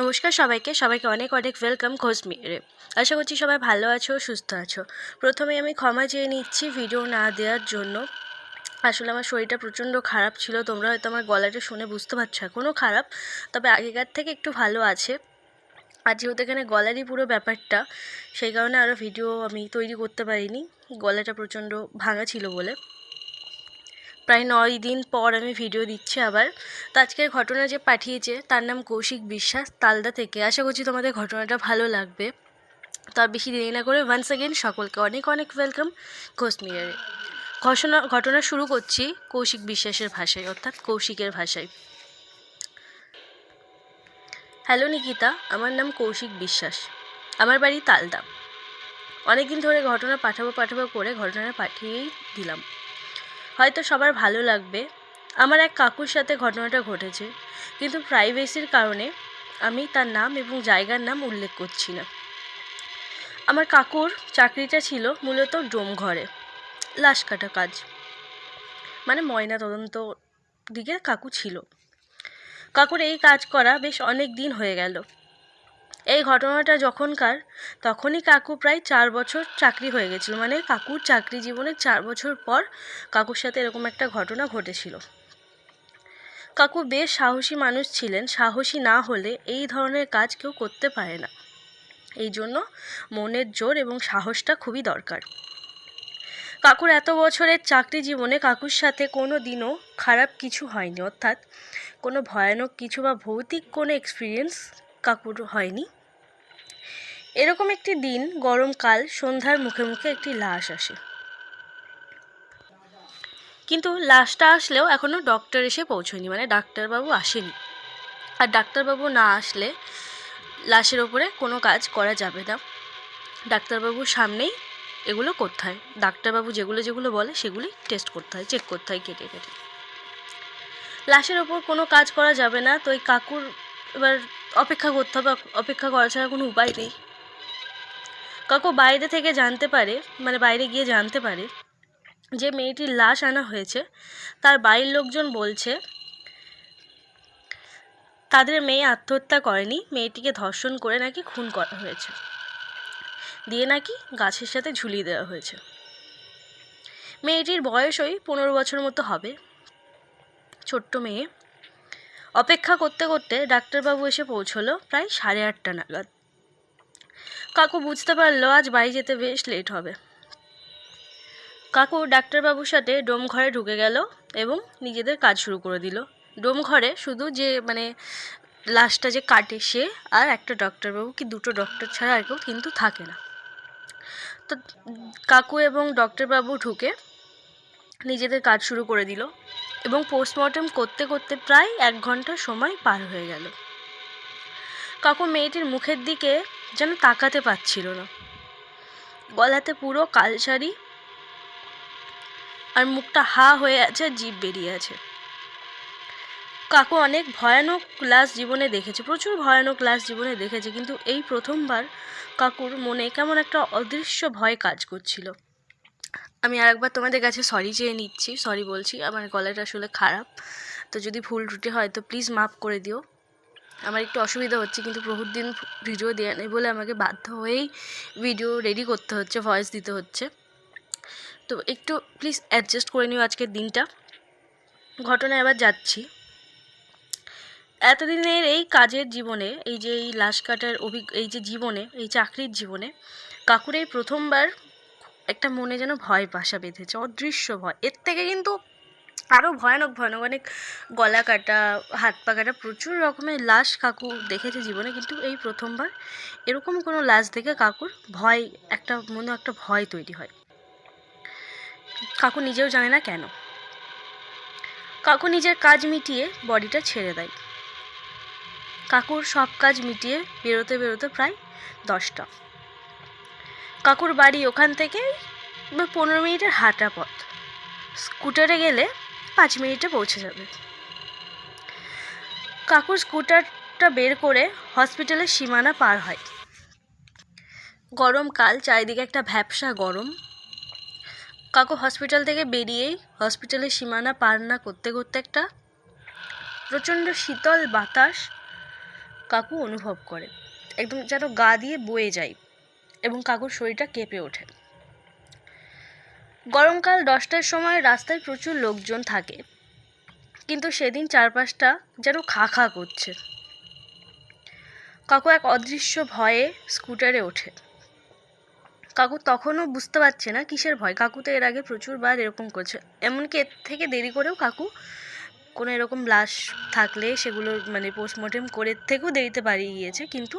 নমস্কার সবাইকে। সবাইকে অনেক অনেক ওয়েলকাম খোঁজমিরে আশা করছি সবাই ভালো আছো, সুস্থ আছো। প্রথমে আমি ক্ষমা চেয়ে নিচ্ছি ভিডিও না দেওয়ার জন্য। আসলে আমার শরীরটা প্রচণ্ড খারাপ ছিল, তোমরা হয়তো আমার গলাটা শুনে বুঝতে পারছ এখনও খারাপ, তবে আগেকার থেকে একটু ভালো আছে। আর যেহেতু এখানে গলারই পুরো ব্যাপারটা, সেই কারণে আরও ভিডিও আমি তৈরি করতে পারিনি। গলাটা প্রচণ্ড ভাঙা ছিল বলে। প্রায় নয় দিন পর আমি ভিডিও দিচ্ছি আবার। তো আজকের ঘটনা যে পাঠিয়েছে, তার নাম কৌশিক বিশ্বাস, তালদা থেকে। আশা করছি তোমাদের ঘটনাটা ভালো লাগবে। তো আর বেশি দেরি না করে ওয়ান্স অ্যাগেন সকলকে অনেক অনেক ওয়েলকাম কোচমিয়ারে ঘটনা ঘটনা শুরু করছি কৌশিক বিশ্বাসের ভাষায়, অর্থাৎ কৌশিকের ভাষায়। হ্যালো নিকিতা। আমার নাম কৌশিক বিশ্বাস। আমার বাড়ি তালদা। অনেকদিন ধরে ঘটনা পাঠাবো পাঠাবো করে ঘটনাটা পাঠিয়েই দিলাম। হয়তো সবার ভালো লাগবে। আমার এক কাকুর সাথে ঘটনাটা ঘটেছে। কিন্তু প্রাইভেসির কারণে আমি তার নাম এবং জায়গার নাম উল্লেখ করছি না। আমার কাকুর চাকরিটা ছিল মূলত ডোম ঘরে লাশ কাটা কাজ। মানে ময়না তদন্ত দিকে কাকু ছিল। কাকুর এই কাজ করা বেশ অনেক দিন হয়ে গেল। এই ঘটনাটা যখনকার, তখনই কাকু প্রায় চার বছর চাকরি হয়ে গেছিল। মানে কাকুর চাকরি জীবনের চার বছর পর কাকুর সাথে এরকম একটা ঘটনা ঘটেছিল। কাকু বেশ সাহসী মানুষ ছিলেন। সাহসী না হলে এই ধরনের কাজ কেউ করতে পারে না। এই জন্য মনের জোর এবং সাহসটা খুবই দরকার। কাকুর এত বছরের চাকরি জীবনে কাকুর সাথে কোনো দিনও খারাপ কিছু হয়নি। অর্থাৎ কোনো ভয়ানক কিছু বা ভৌতিক কোনো এক্সপিরিয়েন্স কাকুর হয়নি। এরকম একটি দিন গরমকাল সন্ধ্যার মুখে মুখে একটি লাশ আসে। কিন্তু লাশটা আসলেও এখনও ডক্টর এসে পৌঁছয়নি মানে ডাক্তারবাবু আসেনি। আর ডাক্তারবাবু না আসলে লাশের ওপরে কোনো কাজ করা যাবে না। ডাক্তারবাবুর সামনেই এগুলো করতে হয়। ডাক্তারবাবু যেগুলো যেগুলো বলে সেগুলি টেস্ট করতে হয় চেক করতে হয়, কেটে কেটে। লাশের ওপর কোনো কাজ করা যাবে না, তো এই কাকুর এবার অপেক্ষা করতে হবে, অপেক্ষা করা ছাড়া কোনো উপায় নেই। কাকু বাইরে থেকে জানতে পারে মানে বাইরে গিয়ে জানতে পারে যে মেয়েটির লাশ আনা হয়েছে। তার বাড়ির লোকজন বলছে, তাদের মেয়ে আত্মহত্যা করেনি, মেয়েটিকে ধর্ষণ করে নাকি খুন করা হয়েছে। দিয়ে নাকি গাছের সাথে ঝুলিয়ে দেওয়া হয়েছে। মেয়েটির বয়স ওই পনেরো বছর মতো হবে। ছোট্ট মেয়ে অপেক্ষা করতে করতে ডাক্তারবাবু এসে পৌঁছলো প্রায় সাড়ে আটটা নাগাদ। কাকু বুঝতে পারল আজ বাড়ি যেতে বেশ লেট হবে। কাকু ডাক্তারবাবুর সাথে ডোম ঘরে ঢুকে গেল এবং নিজেদের কাজ শুরু করে দিল। ডোম ঘরে শুধু যে মানে লাশটা যে কাটে সে আর একটা ডক্টরবাবু কি দুটো ডক্টর ছাড়া আর কেউ কিন্তু থাকে না। তো কাকু এবং ডক্টরবাবু ঢুকে নিজেদের কাজ শুরু করে দিল। এবং পোস্টমর্টম করতে করতে প্রায় এক ঘণ্টা সময় পার হয়ে গেল। কাকু মেয়েটির মুখের দিকে যেন তাকাতে পারছিল না। গলাতে পুরো কালসারি আর মুখটা হা হয়ে আছে জীব বেরিয়ে আছে। কাকু অনেক ভয়ানক ক্লাস জীবনে দেখেছে, প্রচুর ভয়ানক ক্লাস জীবনে দেখেছে, কিন্তু এই প্রথমবার কাকুর মনে কেমন একটা অদৃশ্য ভয় কাজ করছিল। আমি আরেকবার তোমাদের কাছে সরি চেয়ে নিচ্ছি সরি বলছি, আমার গলাটা আসলে খারাপ। তো যদি ভুল ত্রুটি হয় তো প্লিজ মাফ করে দিও। আমার একটু অসুবিধা হচ্ছে, কিন্তু বহুত দিন ভিডিও দেওয়া নেই বলে আমাকে বাধ্য হয়েই ভিডিও রেডি করতে হচ্ছে ভয়েস দিতে হচ্ছে। তো একটু প্লিজ অ্যাডজাস্ট করে নিও আজকের দিনটা। ঘটনা এবার যাচ্ছি। এতদিনের এই কাজের জীবনে, এই যে এই লাশ কাটার অভিজ্ঞ এই যে জীবনে, এই চাকরির জীবনে, কাকুর এই প্রথমবার একটা মনে যেন ভয় বাসা বেঁধেছে, অদৃশ্য ভয়। এর থেকে কিন্তু আরও ভয়ানক ভয়ানক অনেক গলা কাটা, হাত পা কাটা প্রচুর রকমের লাশ কাকু দেখেছে জীবনে, কিন্তু এই প্রথমবার এরকম কোনো লাশ দেখে কাকুর ভয়, একটা মনে একটা ভয় তৈরি হয়। কাকু নিজেও জানে না কেন। কাকু নিজের কাজ মিটিয়ে বডিটা ছেড়ে দেয়। কাকুর সব কাজ মিটিয়ে বেরোতে বেরোতে প্রায় দশটা। কাকুর বাড়ি ওখান থেকে পনেরো মিনিটের হাঁটা পথ। স্কুটারে গেলে পাঁচ মিনিটে পৌঁছে যাবে। কাকুর স্কুটারটা বের করে হসপিটালের সীমানা পার হয়। গরমকাল চারিদিকে একটা ভ্যাবসা গরম। কাকু হসপিটাল থেকে বেরিয়েই হসপিটালের সীমানা পার না করতে করতে একটা প্রচণ্ড শীতল বাতাস কাকু অনুভব করে। একদম যেন গা দিয়ে বয়ে যায়। এবং কাকুর শরীরটা কেঁপে ওঠে। গরমকাল দশটার সময় রাস্তায় প্রচুর লোকজন থাকে। কিন্তু সেদিন চারপাশটা যেন খা খা করছে। কাকু এক অদৃশ্য ভয়ে স্কুটারে ওঠে। কাকু তখনও বুঝতে পারছে না কিসের ভয়। কাকু তো এর আগে প্রচুরবার এরকম করছে। এমনকি এর থেকে দেরি করেও কাকু কোনো এরকম লাশ থাকলে সেগুলো মানে পোস্টমর্টেম করে থেকেও দেরিতে বাড়ি গিয়েছে। কিন্তু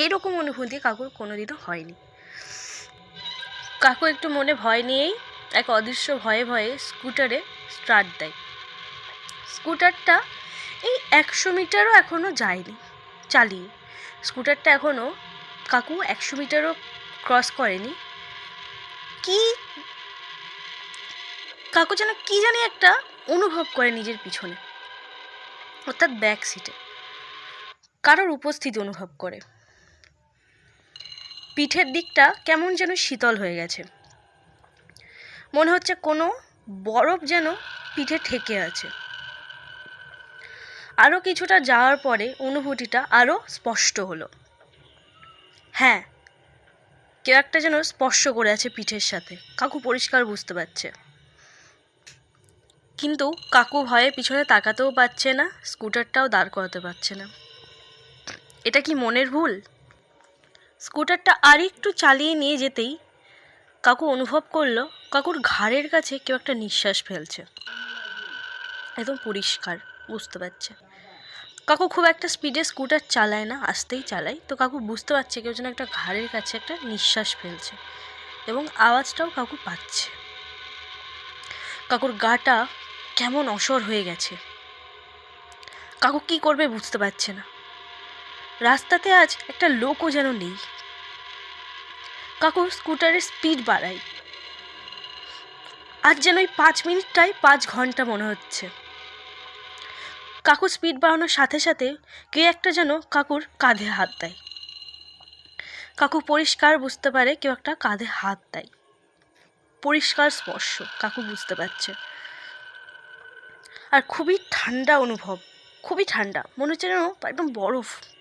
এইরকম অনুভূতি কাকুর কোনোদিনও হয়নি। কাকু একটু মনে ভয় নিয়েই এক অদৃশ্য ভয়ে ভয়ে স্কুটারে স্টার্ট দেয়। স্কুটারটা এই একশো মিটারও এখনও যায়নি, চালিয়ে। স্কুটারটা এখনও কাকু একশো মিটারও ক্রস করেনি। কি কাকু যেন কি জানি একটা অনুভব করে নিজের পিছনে, অর্থাৎ ব্যাক সিটে কারোর উপস্থিতি অনুভব করে। পিঠের দিকটা কেমন যেন শীতল হয়ে গেছে। মনে হচ্ছে কোনো বরফ যেন পিঠে ঠেকে আছে। আরও কিছুটা যাওয়ার পরে অনুভূতিটা আরও স্পষ্ট হলো। হ্যাঁ কেউ একটা যেন স্পর্শ করে আছে পিঠের সাথে। কাকু পরিষ্কার বুঝতে পারছে। কিন্তু কাকু ভয়ে পিছনে তাকাতেও পারছে না, স্কুটারটাও দাঁড় করাতে পারছে না। এটা কি মনের ভুল? স্কুটারটা আর একটু চালিয়ে নিয়ে যেতেই কাকু অনুভব করল কাকুর ঘাড়ের কাছে কেউ একটা নিঃশ্বাস ফেলছে। একদম পরিষ্কার, বুঝতে পারছে। কাকু খুব একটা স্পিডে স্কুটার চালায় না, আসতেই চালায়। তো কাকু বুঝতে পারছে কেউ যেন একটা ঘাড়ের কাছে একটা নিঃশ্বাস ফেলছে এবং আওয়াজটাও কাকু পাচ্ছে। কাকুর গাটা কেমন অসর হয়ে গেছে। কাকু কি করবে বুঝতে পারছে না। রাস্তাতে আজ একটা লোকও যেন নেই। কাকু স্কুটারের স্পিড বাড়ায় আজ যেন ওই পাঁচ মিনিটটাই পাঁচ ঘণ্টা মনে হচ্ছে। কাকুর স্পিড বাড়ানোর সাথে সাথে কে একটা যেন কাকুর কাঁধে হাত দেয়। কাকু পরিষ্কার বুঝতে পারে কেউ একটা কাঁধে হাত দেয়। পরিষ্কার স্পর্শ, কাকু বুঝতে পারছে। আর খুবই ঠান্ডা অনুভব, খুবই ঠান্ডা, মনে হচ্ছে যেন একদম বরফ।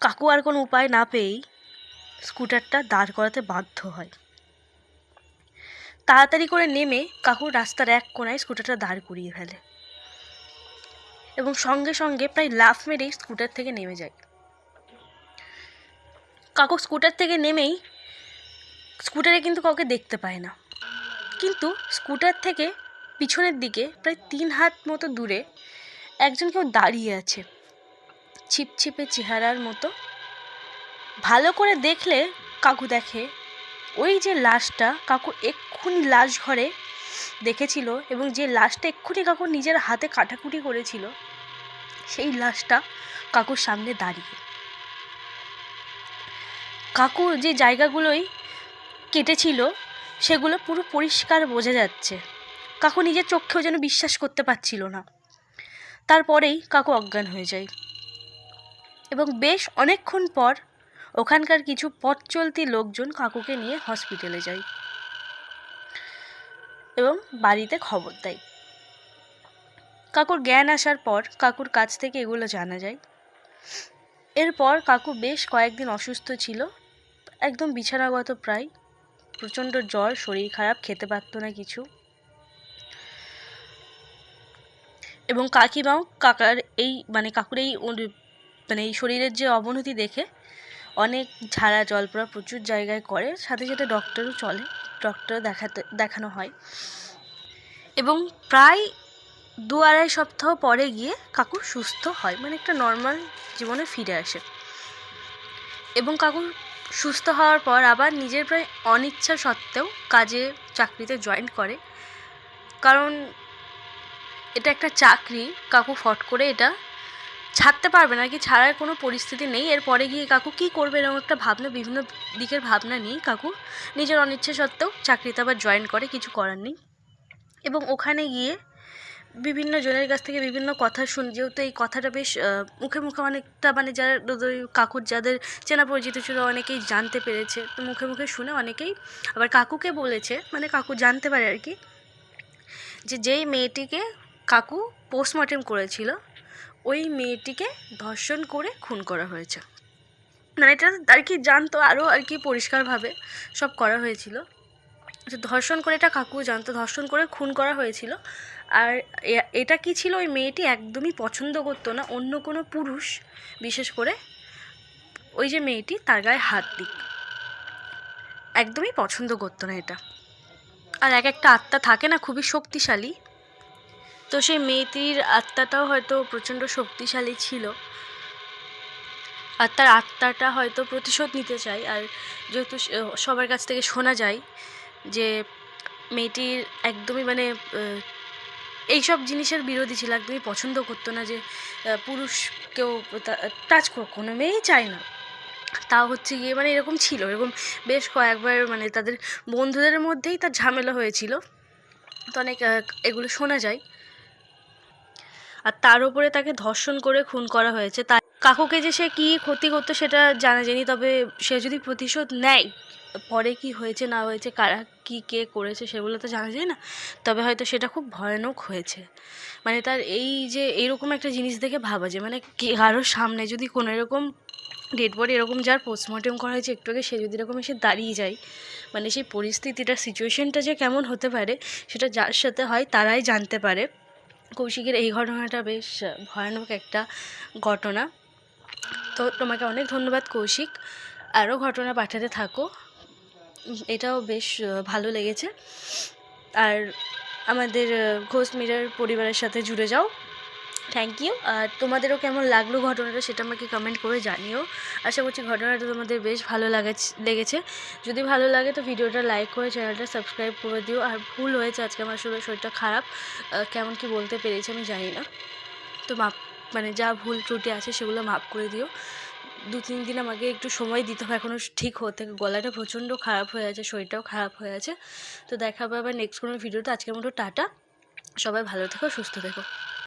কাকু আর কোনো উপায় না পেয়েই স্কুটারটা দাঁড় করাতে বাধ্য হয়। তাড়াতাড়ি করে নেমে কাকু রাস্তার এক কোনায় স্কুটারটা দাঁড় করিয়ে ফেলে এবং সঙ্গে সঙ্গে প্রায় লাফ মেরেই স্কুটার থেকে নেমে যায়। কাকু স্কুটার থেকে নেমেই স্কুটারে কিন্তু কাউকে দেখতে পায় না। কিন্তু স্কুটার থেকে পিছনের দিকে প্রায় তিন হাত মতো দূরে একজন কেউ দাঁড়িয়ে আছে। ছিপছিপে চেহারার মতো। ভালো করে দেখলে কাকু দেখে। ওই যে লাশটা কাকু এক্ষুনি লাশ ঘরে দেখেছিল এবং যে লাশটা এক্ষুনি কাকু নিজের হাতে কাটাকুটি করেছিল, সেই লাশটা কাকুর সামনে দাঁড়িয়ে। কাকু যে জায়গাগুলোই কেটেছিল, সেগুলো পুরো পরিষ্কার বোঝা যাচ্ছে। কাকু নিজের চোখেও যেন বিশ্বাস করতে পারছিল না। তারপরেই কাকু অজ্ঞান হয়ে যায়। এবং বেশ অনেকক্ষণ পর ওখানকার কিছু পথ চলতি লোকজন কাকুকে নিয়ে হসপিটালে যায় এবং বাড়িতে খবর দেয়। কাকুর জ্ঞান আসার পর কাকুর কাছ থেকে এগুলো জানা যায়। এরপর কাকু বেশ কয়েকদিন অসুস্থ ছিল, একদম বিছানাগত প্রায়, প্রচণ্ড জ্বর, শরীর খারাপ, খেতে পারতো না কিছু। এবং কাকিমাও কাকার এই মানে কাকুর এই মানে এই শরীরের যে অবনতি দেখে অনেক ঝাড়া জল পড়া প্রচুর জায়গায় করে, সাথে সাথে ডক্টরও চলে ডক্টর দেখাতে, দেখানো হয়। এবং প্রায় দু আড়াই সপ্তাহ পরে গিয়ে কাকু সুস্থ হয় মানে একটা নর্মাল জীবনে ফিরে আসে। এবং কাকু সুস্থ হওয়ার পর আবার নিজের প্রায় অনিচ্ছা সত্ত্বেও কাজে, চাকরিতে জয়েন করে। কারণ এটা একটা চাকরি, কাকু ফট করে এটা ছাড়তে পারবে না, কি ছাড়ার কোনো পরিস্থিতি নেই। এরপরে গিয়ে কাকু কী করবে এরকম একটা ভাবনা, বিভিন্ন দিকের ভাবনা নিয়ে কাকু নিজের অনিচ্ছা সত্ত্বেও চাকরিতে আবার জয়েন করে, কিছু করার নেই। এবং ওখানে গিয়ে বিভিন্ন জনের কাছ থেকে বিভিন্ন কথা শুন, যেহেতু এই কথাটা বেশ মুখে মুখে অনেকটা মানে যারা কাকুর, যাদের চেনা পরিচিত ছিল অনেকেই জানতে পেরেছে। তো মুখে মুখে শুনে অনেকেই আবার কাকুকে বলেছে মানে কাকু জানতে পারে আর কি, যে যেই মেয়েটিকে কাকু পোস্টমর্টেম করেছিল ওই মেয়েটিকে ধর্ষণ করে খুন করা হয়েছে। মানে এটা আর কি জানতো, আরও আর কি পরিষ্কারভাবে সব করা হয়েছিল। যে ধর্ষণ করে, এটা কাকু জানতো, ধর্ষণ করে খুন করা হয়েছিল। আর এটা কি ছিল? ওই মেয়েটি একদমই পছন্দ করতো না, অন্য কোনো পুরুষ, বিশেষ করে ওই যে মেয়েটি, তার গায়ে হাত দিক। একদমই পছন্দ করতো না এটা। আর এক একটা আত্মা থাকে না, খুবই শক্তিশালী। তো সেই মেয়েটির আত্মাটাও হয়তো প্রচণ্ড শক্তিশালী ছিল। আর তার আত্মাটা হয়তো প্রতিশোধ নিতে চায়। আর যেহেতু সবার কাছ থেকে শোনা যায় যে মেয়েটির একদমই মানে আহ, এইসব জিনিসের বিরোধী ছিল একদমই পছন্দ করতো না যে পুরুষ কেউ টাচ করুক কোনো মেয়েই চায় না। তা হচ্ছে গিয়ে মানে এরকম ছিল। এরকম বেশ কয়েকবার মানে তাদের বন্ধুদের মধ্যেই তার ঝামেলা হয়েছিল। তো অনেক এগুলো শোনা যায়। আর তার উপরে তাকে ধর্ষণ করে খুন করা হয়েছে। তার কাকুকে যে সে কী ক্ষতি করতো সেটা জানা যায়নি, তবে সে যদি প্রতিশোধ নেয়, পরে কি হয়েছে, না হয়েছে, কারা কী, কে করেছে সেগুলো তো জানা যায় না, তবে হয়তো সেটা খুব ভয়ানক হয়েছে। মানে তার এই যে এইরকম একটা জিনিস দেখে ভাবা যায় মানে কারোর সামনে যদি কোনো এরকম ডেড বডি এরকম যার পোস্টমর্টেম করা হয়েছে একটু আগে, সে যদি এরকম এসে দাঁড়িয়ে যায় মানে সেই পরিস্থিতিটা সিচুয়েশনটা যে কেমন হতে পারে, সেটা যার সাথে হয় তারাই জানতে পারে। কৌশিকের এই ঘটনাটা বেশ ভয়ানক একটা ঘটনা। তো তোমাকে অনেক ধন্যবাদ কৌশিক। আরও ঘটনা পাঠাতে থাকো। এটাও বেশ ভালো লেগেছে। আর আমাদের ঘোষ মিরার পরিবারের সাথে জুড়ে যাও। থ্যাংক ইউ আর তোমাদেরও কেমন লাগল ঘটনাটা সেটা আমাকে কমেন্ট করে জানিও। আশা করছি ঘটনাটা তোমাদের বেশ ভালো লেগেছে। যদি ভালো লাগে তো ভিডিওটা লাইক করে চ্যানেলটা সাবস্ক্রাইব করে দিও। আর ভুল হয়েছে, আজকে আমার আসলে শরীরটা খারাপ। কেমন কি বলতে পেরেছি আমি জানি না। তো মাপ মানে যা ভুল ত্রুটি আছে সেগুলো মাপ করে দিও। দু, তিন দিন আমাকে একটু সময় দিতে হবে। এখনও ঠিক হতে, গলাটা প্রচণ্ড খারাপ হয়ে আছে, শরীরটাও খারাপ হয়ে আছে। তো দেখা হবে আবার নেক্সট কোনো ভিডিওতে। আজকের মতো টাটা। সবাই ভালো থেকো, সুস্থ থেকো।